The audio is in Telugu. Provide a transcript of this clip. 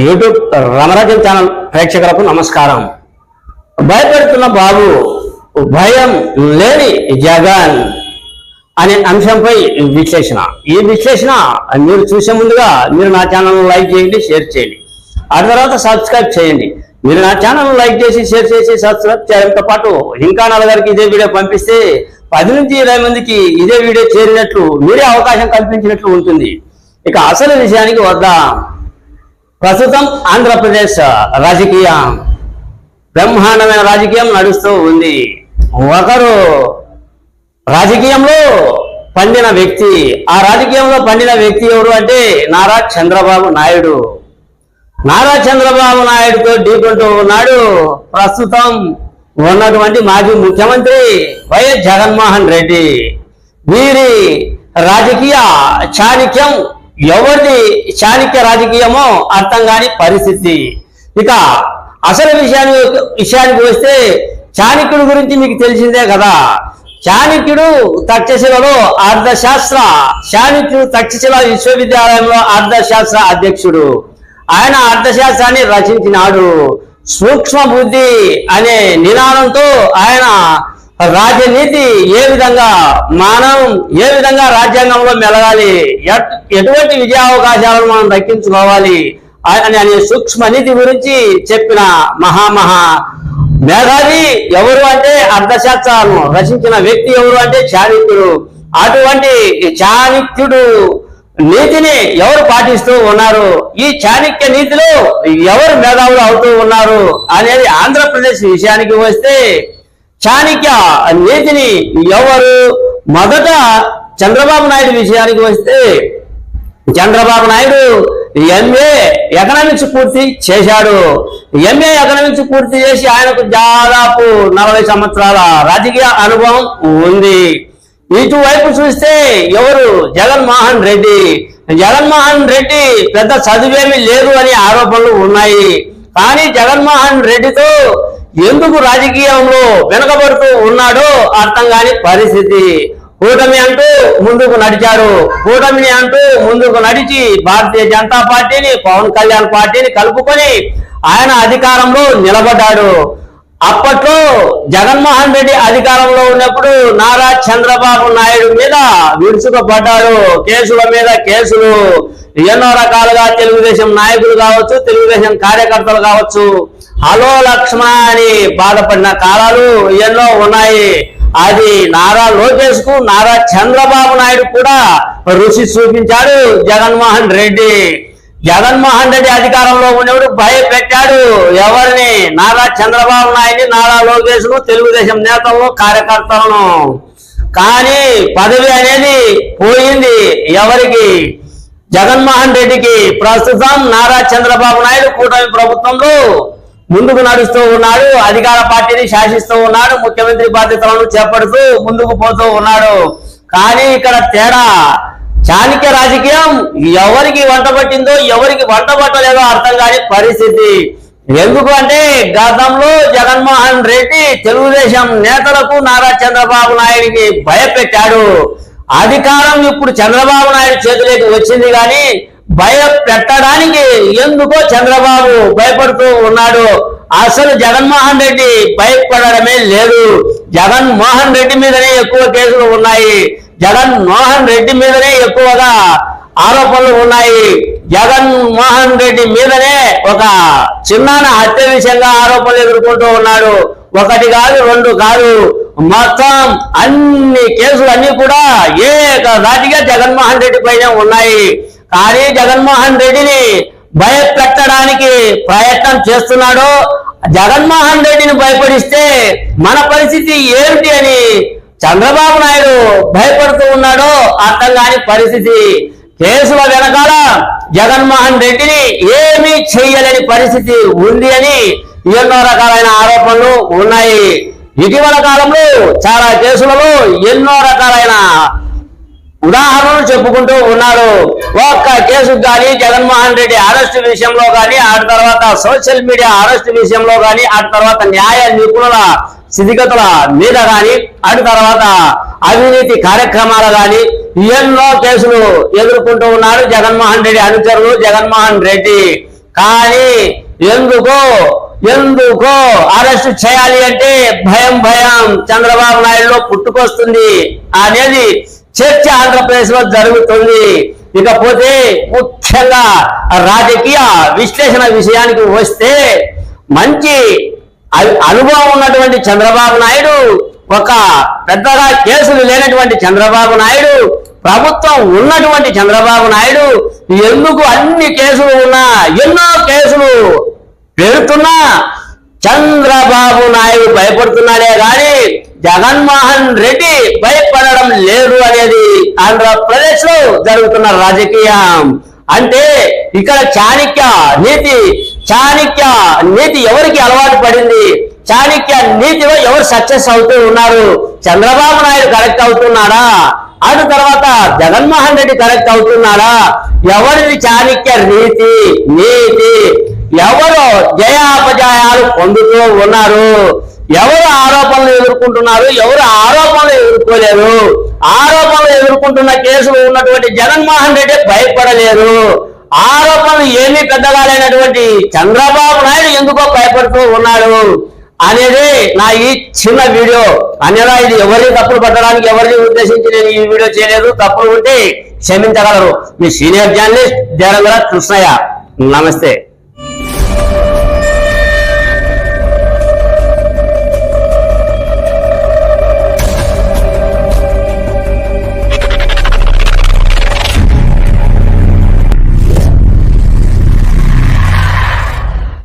యూట్యూబ్ రమరాజన్ ఛానల్ ప్రేక్షకులకు నమస్కారం. భయపెడుతున్న బాబు భయం లేని జగన్ అనే అంశంపై విశ్లేషణ. ఈ విశ్లేషణ మీరు చూసే ముందుగా మీరు నా ఛానల్ లైక్ చేయండి షేర్ చేయండి. ఆ తర్వాత సబ్స్క్రైబ్ చేయండి. మీరు నా ఛానల్ లైక్ చేసి షేర్ చేసి సబ్స్క్రైబ్ చేయడంతో పాటు ఇంకా నలుగురికి ఇదే వీడియో పంపిస్తే పది నుంచి ఇరవై మందికి ఇదే వీడియో చేరినట్లు మీరే అవకాశం కల్పించినట్లు ఉంటుంది. ఇక అసలు విషయానికి వద్దాం. ప్రస్తుతం ఆంధ్రప్రదేశ్ రాజకీయం బ్రహ్మాండమైన రాజకీయం నడుస్తూ ఉంది. ఒకరు రాజకీయంలో పండిన వ్యక్తి ఆ రాజకీయంలో పండిన వ్యక్తి ఎవరు అంటే నారా చంద్రబాబు నాయుడు. నారా చంద్రబాబు నాయుడుతో ఢీకొంటూ ఉన్నాడు. ప్రస్తుతం ఉన్నటువంటి మాజీ ముఖ్యమంత్రి వైఎస్ జగన్మోహన్ రెడ్డి. వీరి రాజకీయ చాణిక్యం ఎవరిది చాణక్య రాజకీయమో అర్థం కాని పరిస్థితి. ఇక అసలు విషయాన్ని విషయానికి వస్తే చాణక్యుడి గురించి మీకు తెలిసిందే కదా. చాణక్యుడు తక్షశిలలో అర్థశాస్త్ర చాణక్యుడు తక్షశిల విశ్వవిద్యాలయంలో అర్థశాస్త్ర అధ్యక్షుడు. ఆయన అర్థశాస్త్రాన్ని రచించినాడు. సూక్ష్మ బుద్ధి అనే నినాదంతో ఆయన రాజనీతి ఏ విధంగా మనం ఏ విధంగా రాజ్యాంగంలో మెలగాలి ఎట్- ఎటువంటి విజయావకాశాలను మనం దక్కించుకోవాలి అని అనే సూక్ష్మ నీతి గురించి చెప్పిన మహామహా మేధావి ఎవరు అంటే అర్థశాస్త్రాలను రచించిన వ్యక్తి ఎవరు అంటే చాణిక్యుడు. అటువంటి చాణిక్యుడు నీతిని ఎవరు పాటిస్తూ ఉన్నారు? ఈ చాణక్య నీతిలో ఎవరు మేధావులు అవుతూ ఉన్నారు? అనేది ఆంధ్రప్రదేశ్ విషయానికి వస్తే చాణక్య నీతిని ఎవరు? మొదట చంద్రబాబు నాయుడు విషయానికి వస్తే చంద్రబాబు నాయుడు ఎంఏ ఎకనామిక్స్ పూర్తి చేశాడు. ఎంఏ ఎకనామిక్స్ పూర్తి చేసి ఆయనకు దాదాపు నలభై సంవత్సరాల రాజకీయ అనుభవం ఉంది. ఇటువైపు చూస్తే ఎవరు? జగన్మోహన్ రెడ్డి. జగన్మోహన్ రెడ్డి పెద్ద చదువేమీ లేదు అనే ఆరోపణలు ఉన్నాయి. కానీ జగన్మోహన్ రెడ్డితో ఎందుకు రాజకీయంలో వెనకబడుతూ ఉన్నాడో అర్థం కాని పరిస్థితి. కూటమి అంటూ ముందుకు నడిచాడు. కూటమిని అంటూ ముందుకు నడిచి భారతీయ జనతా పార్టీని పవన్ కళ్యాణ్ పార్టీని కలుపుకొని ఆయన అధికారంలో నిలబడ్డాడు. అప్పట్లో జగన్మోహన్ రెడ్డి అధికారంలో ఉన్నప్పుడు నారా చంద్రబాబు నాయుడు మీద విరుచుకుపడ్డాడు. కేసుల మీద కేసులు. ఎన్నో రకాలుగా తెలుగుదేశం నాయకులు కావచ్చు తెలుగుదేశం కార్యకర్తలు కావచ్చు. హలో లక్ష్మణ అని బాధపడిన కాలాలు ఎన్నో ఉన్నాయి. అది నారా లోకేష్కు నారా చంద్రబాబు నాయుడు కూడా రుచి చూపించాడు జగన్మోహన్ రెడ్డి. జగన్మోహన్ రెడ్డి అధికారంలో ఉన్నప్పుడు భయపెట్టాడు ఎవరిని? నారా చంద్రబాబు నాయుడు నారా లోకేష్ను తెలుగుదేశం నేతలను కార్యకర్తలను. కానీ పదవి అనేది పోయింది ఎవరికి? జగన్మోహన్ రెడ్డికి. ప్రస్తుతం నారా చంద్రబాబు నాయుడు కూటమి ప్రభుత్వంలో ముందుకు నడుస్తూ ఉన్నాడు. అధికార పార్టీని శాసిస్తూ ఉన్నాడు. ముఖ్యమంత్రి బాధ్యతలను చేపడుతూ ముందుకు పోతూ ఉన్నాడు. కానీ ఇక్కడ తేడా చాణక్య రాజకీయం ఎవరికి వంట పట్టిందో ఎవరికి వంట పట్టలేదో అర్థం కాని పరిస్థితి. ఎందుకు అంటే గతంలో జగన్మోహన్ రెడ్డి తెలుగుదేశం నేతలకు నారా చంద్రబాబు నాయుడికి భయపెట్టాడు. అధికారం ఇప్పుడు చంద్రబాబు నాయుడు చేతిలోకి వచ్చింది కానీ భయపెట్టడానికి ఎందుకో చంద్రబాబు భయపడుతూ ఉన్నాడు. అసలు జగన్మోహన్ రెడ్డి భయపడడమే లేదు. జగన్మోహన్ రెడ్డి మీదనే ఎక్కువ కేసులు ఉన్నాయి. జగన్మోహన్ రెడ్డి మీదనే ఎక్కువగా ఆరోపణలు ఉన్నాయి. జగన్మోహన్ రెడ్డి మీదనే ఒక చిన్నాన హత్య విషయంగా ఆరోపణలు ఎదుర్కొంటూ ఉన్నాడు. ఒకటి కాదు రెండు కాదు. మొత్తం అన్ని కేసులు అన్ని కూడా ఏక దాటిగా జగన్మోహన్ రెడ్డి పైన ఉన్నాయి. కానీ జగన్మోహన్ రెడ్డిని భయపెట్టడానికి ప్రయత్నం చేస్తున్నాడు జగన్మోహన్ రెడ్డిని భయపడిస్తే మన పరిస్థితి ఏమిటి అని చంద్రబాబు నాయుడు భయపడుతూ ఉన్నాడో అర్థం కాని పరిస్థితి. కేసుల వెనకాల జగన్మోహన్ రెడ్డిని ఏమీ చెయ్యలేని పరిస్థితి ఉంది అని ఎన్నో రకాలైన ఆరోపణలు ఉన్నాయి. ఇటీవల కాలంలో చాలా కేసులలో ఎన్నో రకాలైన ఉదాహరణలు చెప్పుకుంటూ ఉన్నారు ఒక్క కేసు కానీ జగన్మోహన్ రెడ్డి అరెస్ట్ విషయంలో కానీ ఆ తర్వాత సోషల్ మీడియా అరెస్ట్ విషయంలో కానీ ఆ తర్వాత న్యాయ నిపుణుల స్థితిగతుల మీద కానీ అటు తర్వాత అవినీతి కార్యక్రమాలు కానీ ఎన్నో కేసులు ఎదుర్కొంటూ ఉన్నారు జగన్మోహన్ రెడ్డి అనుచరులు జగన్మోహన్ రెడ్డి. కానీ ఎందుకో ఎందుకో అరెస్ట్ చేయాలి అంటే భయం భయం. చంద్రబాబు నాయుడులో పుట్టుకొస్తుంది అనేది చర్చ ఆంధ్రప్రదేశ్లో జరుగుతుంది. ఇకపోతే ముఖ్యంగా రాజకీయ విశ్లేషణ విషయానికి వస్తే మంచి అనుభవం ఉన్నటువంటి చంద్రబాబు నాయుడు ఒక పెద్దగా కేసులు లేనటువంటి చంద్రబాబు నాయుడు ప్రభుత్వం ఉన్నటువంటి చంద్రబాబు నాయుడు ఎందుకు అన్ని కేసులు ఉన్నా ఎన్నో కేసులు పెడుతున్నా చంద్రబాబు నాయుడు భయపడుతున్నాడే గాని జగన్మోహన్ రెడ్డి భయపడడం లేదు అనేది ఆంధ్రప్రదేశ్లో జరుగుతున్న రాజకీయం. అంటే ఇక్కడ చాణక్య నీతి చాణక్య నీతి ఎవరికి అలవాటు పడింది? చాణక్య నీతిలో ఎవరు సక్సెస్ అవుతూ ఉన్నారు? చంద్రబాబు నాయుడు కరెక్ట్ అవుతున్నాడా? అటు తర్వాత జగన్మోహన్ రెడ్డి కరెక్ట్ అవుతున్నాడా? ఎవరిది చాణక్య నీతి? నీతి. ఎవరు జయాపజయాలు పొందుతూ ఉన్నారు? ఎవరు ఆరోపణలు ఎదుర్కొంటున్నారు? ఎవరు ఆరోపణలు ఎదుర్కోలేరు? ఆరోపణలు ఎదుర్కొంటున్న కేసులు ఉన్నటువంటి జగన్మోహన్ రెడ్డి భయపడలేరు. ఆరోపణలు ఏమీ పెద్దగా లేనటువంటి చంద్రబాబు నాయుడు ఎందుకో భయపడుతూ ఉన్నాడు? అనేది నా ఈ చిన్న వీడియో. అన్యదా ఇది ఎవరిని తప్పులు పట్టడానికి ఎవరిని ఉద్దేశించి నేను ఈ వీడియో చేయలేదు. తప్పులు ఉంటే క్షమించగలరు. మీ సీనియర్ జర్నలిస్ట్ దేరంగర కృష్ణయ్య. నమస్తే.